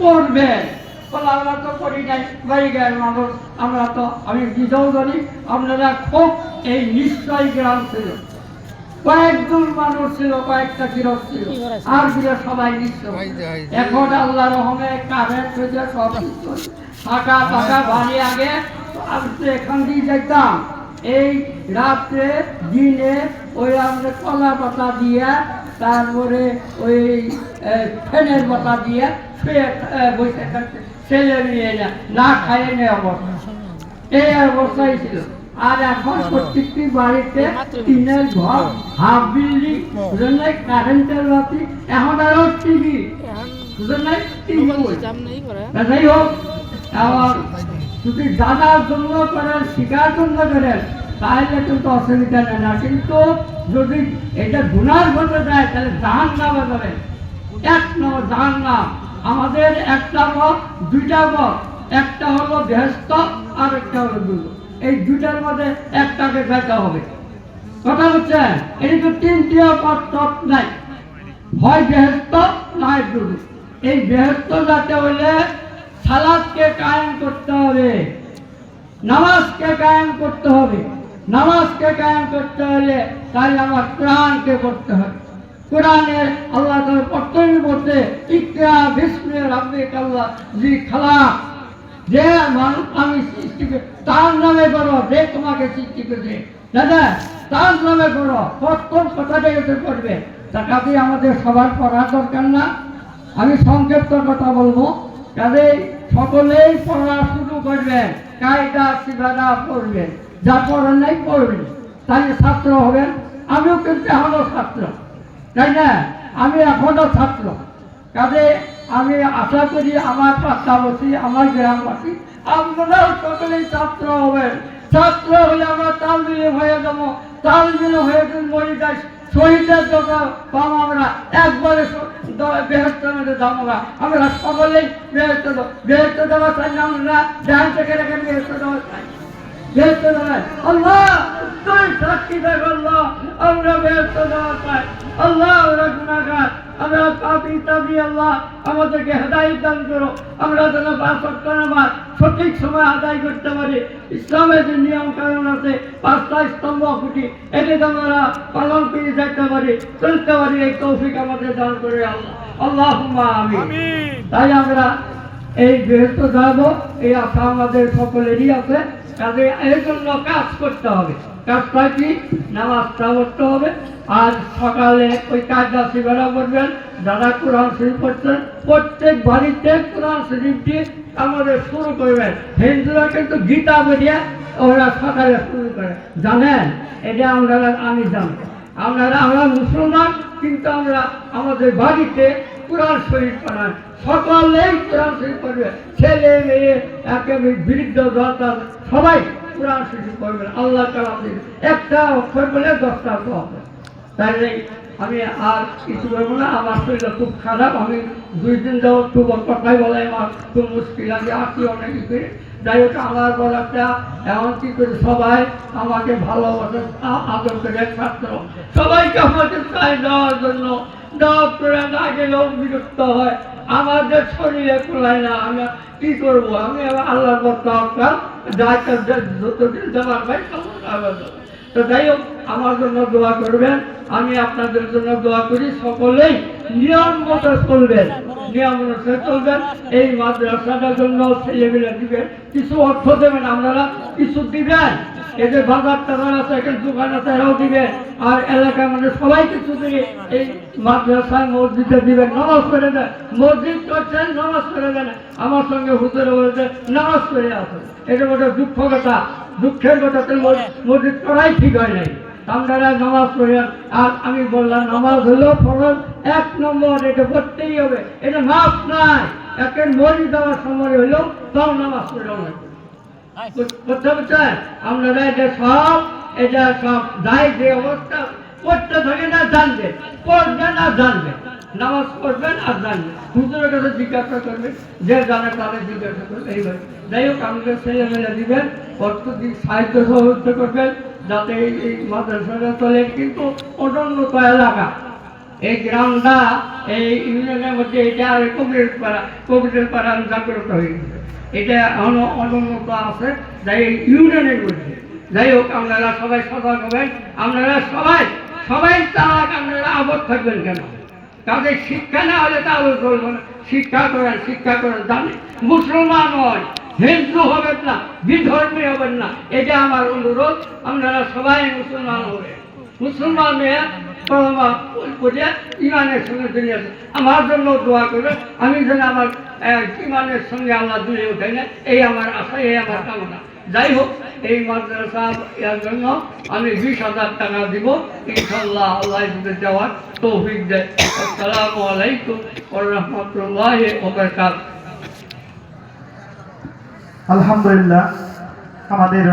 পড়বেন। বলে আমরা তো করি নাই বাড়ি গায়ের মানুষ। আমরা তো আমি নিজেও জানি আপনারা খুব এই নিশ্চয় গ্রাম ছিল। কয়েকজন মানুষ ছিল কয়েকটা গৃহ ছিল। আরগুলো সবাই নিশ্চয়। এখন আল্লাহ রহমে কারেন্ট হয়েছে সব ফাঁকা ফাঁকা বাড়ি আগে আমি তো এখান দিয়ে যেতাম এই রাত্রে দিনে ওই আমরা কলা পাতা দিয়ে তারপরে ওই ফ্যানের পাতা দিয়ে শুয়ে বসে ছেলে নিয়ে না না খাইয়ে নেই অবস্থা। এই অবস্থায় ছিল। আর এখন প্রত্যেকটি বাড়িতে টিনের ঘর হাফ বিল্ডিং বুঝলেন কারেন্টের বাতি, এখন আরও টিভি যাই হোক, আবার যদি জানার জন্য করেন শিকার জন্য করেন, তাহলে কিন্তু অসুবিধা নেই। না, কিন্তু যদি এটা গুনার মধ্যে যায় তাহলে জাহান নামে যাবে। এক নম্বর জাহান নাম আমাদের একটা মত দুইটা মত একটা হলো বেহস্ত আর একটা হলো দুটো এই দুইটার মধ্যে একটাকে যেতে হবে। কথা হচ্ছে এটা তো তিনটি পথ তৎ নাই। হয় বেহস্ত নয় দুটো এই বেহস্ত যাতে হলে সালাদকে কায়েম করতে হবে, নামাজকে কায়েম করতে হবে। নামাজকে কায়েম করতে হলে তাহলে আমার কোরআনকে পড়তে হবে। কোরআনের আল্লাহ তাআলা প্রত্যেক বলতে ইকরা বিস্মে রাব্বিক আল্লাহ জি খালা যে মানুষ আমি সৃষ্টি তার নামে করো, যে তোমাকে সৃষ্টি করেছে। দাদা, তার নামে করো প্রথম কথাটা এতে করবে তা কাজে আমাদের সবার পড়ার দরকার না। আমি সংক্ষিপ্ত কথা বলব। কাজে সকলেই পড়া শুরু করবেন, কায়দা, সিবাদা পড়বেন। যা পড়েন নাই, পড়বেন। তাহলে ছাত্র হবেন, আমিও কিন্তু এখনও ছাত্র। তাই না? আমি এখনও ছাত্র। কাজে আমি আশা করি আমার পাশাপাশি, আমার গ্রামবাসী আপনারাও সকলেই ছাত্র হবেন। ছাত্র হলে আমরা তাল মিলে হয়ে যাব। তাল মিলে হয়ে মরি যাই শহীদের জন্য পাবো আমরা। একবারে মধ্যে যাব না আমরা সকলেই বেহস্ত বেহস্ত দেওয়া চাই না আমরা। ধ্যান থেকে রেখে বেহস্ত দেওয়া চাই। বেহস্ত দেওয়া আল্লাহ তুই সাক্ষী দেখ আল্লাহ আমরা বেহস্ত দেওয়া চাই আল্লাহ আমরা গুণাগার আমরা পাপি তাবি আল্লাহ আমাদেরকে হেদায়ত দান করো। আমরা যেন পাঁচ নামাজ সঠিক সময় আদায় করতে পারি। ইসলামের যে নিয়ম কানুন আছে পাঁচটা স্তম্ভ খুঁটি এটি আমরা পালন করে যেতে পারি চলতে পারি এই তৌফিক আমাদের দান করে আল্লাহ। আল্লাহ আমি তাই আমরা এই গৃহস্থ যাব এই আশা আমাদের সকলেরই আছে। কাজে এই জন্য কাজ করতে হবে। কাজটা কি? নামাজটা পড়তে হবে। আর সকালে ওই কাজটা শিবেরা করবেন। দাদা কোরআন শরীফ পড়ছেন। প্রত্যেক বাড়িতে কোরআন শরীফটি আমাদের শুরু করবেন। হিন্দুরা কিন্তু গীতা বেরিয়ে ওরা সকালে শুরু করে। জানেন? এটা আমরা আমি জানব আপনারা আমরা মুসলমান, কিন্তু আমরা আমাদের বাড়িতে কোরআন শরীফ পড়ান সকলেই কোরআন শরীফ পড়বে। ছেলে, মেয়ে একেবারে বৃদ্ধ দরকার সবাই কোরআন শরীফ পড়বেন আল্লাহ তালা একটা অক্ষর বলে দশটা অক্ষর তাহলে আমি আর কিছু বলব না, আমার শরীরটা খুব খারাপ। আমি দুই দিন যাব খুব কথাই বলে আমার খুব মুশকিল আছে আসি অনেক কিছু যাই হোক, আমার বলাটা এমন কি করে সবাই আমাকে ভালোবাসে আদর করে ছাত্র। সবাইকে আমাকে চাই দেওয়ার জন্য। দেওয়ার করে না গেলেও বিরক্ত হয়। আমাদের শরীরে কুলায় না, আমি কি করব? আমি আল্লাহর তাওয়াক্কাল যাই যতদিন যাবার ভাই তখন। তো যাই হোক, আমার জন্য দোয়া করবেন, আমি আপনাদের জন্য দোয়া করি, সকলেই নিয়ম মতো চলবেন, নিয়ম অনুসারে চলবেন। এই মাদ্রাসাটার জন্য ছেলেমেলে দিবেন কিছু অর্থ দেবেন আপনারা, কিছু দিবেন। এদের বাজার টাজার আছে এখানে দোকান আছে এরাও দিবেন আর এলাকার মানে সবাই কিছু দিবে। এই মাদ্রাসায় মসজিদে দিবেন, নামাজ করে দেন, মসজিদ করছেন, নামাজ করে দেন। আমার সঙ্গে হুজুরে বলছে, নামাজ করে আসুন। এটা বড় দুঃখ কথা। দুঃখের কথা তো মসজিদ করাই ঠিক হয় নাই। আপনারা নামাজ পড়েন আর আমি বললাম নামাজ হলো ফরজ এক নম্বর এটা করতেই হবে। এটা মাফ নাই একের মরি দেওয়ার সময় হইল তাও নামাজ পড়ে করতে হচ্ছে আপনারা এটা সব এটা সব দায় যে অবস্থা করতে থাকে না জানবে করবে না জানবে। নামাজ পড়বেন আর জানবে হুজুরের কাছে জিজ্ঞাসা করবেন, যে জানে তাদের জিজ্ঞাসা করবে এইভাবে। যাই হোক আমাদের ছেলে মেলে দিবেন প্রত্যেক সাহিত্য সহযোগিতা করবেন যাতে এই মাদ্রাসাটা চলে। কিন্তু অনুন্নত এলাকা এই গ্রামটা, এই ইউনিয়নের মধ্যে এটা আর কবির পাড়া কবিরের পাড়া জাগ্রত হয়ে গেছে। এটা এখনও অনুন্নত আছে। যাই এই ইউনিয়নের মধ্যে। যাই হোক, আপনারা সবাই সজাগ হবেন। আপনারা সবাই সবাই তালাক আপনারা আবদ্ধ থাকবেন কেন? তাদের শিক্ষা না হলে তাহলে চলবে না। শিক্ষা করেন শিক্ষা করেন। জানে, মুসলমান হয়, হিন্দু হবেন না, বিধর্মী হবেন না। এটা আমার অনুরোধ, আপনারা সবাই মুসলমান হবে। মুসলমান পড়ে ইমানের সঙ্গে দুনিয়া আমার জন্য দোয়া করে আমি যেন আমার ইমানের সঙ্গে আল্লাহ দূরে উঠে না এই আমার আশা, এই আমার কামনা। যাই হোক এই মাদ্রাসা ইয়ার জন্য আমি বিশ হাজার টাকা দিব। ইনশাল্লাহ আল্লাহ যাওয়ার তৌফিক দেয়। আসসালামু আলাইকুম রাহমাতুল্লাহি আলহামদুলিল্লাহ, আমাদের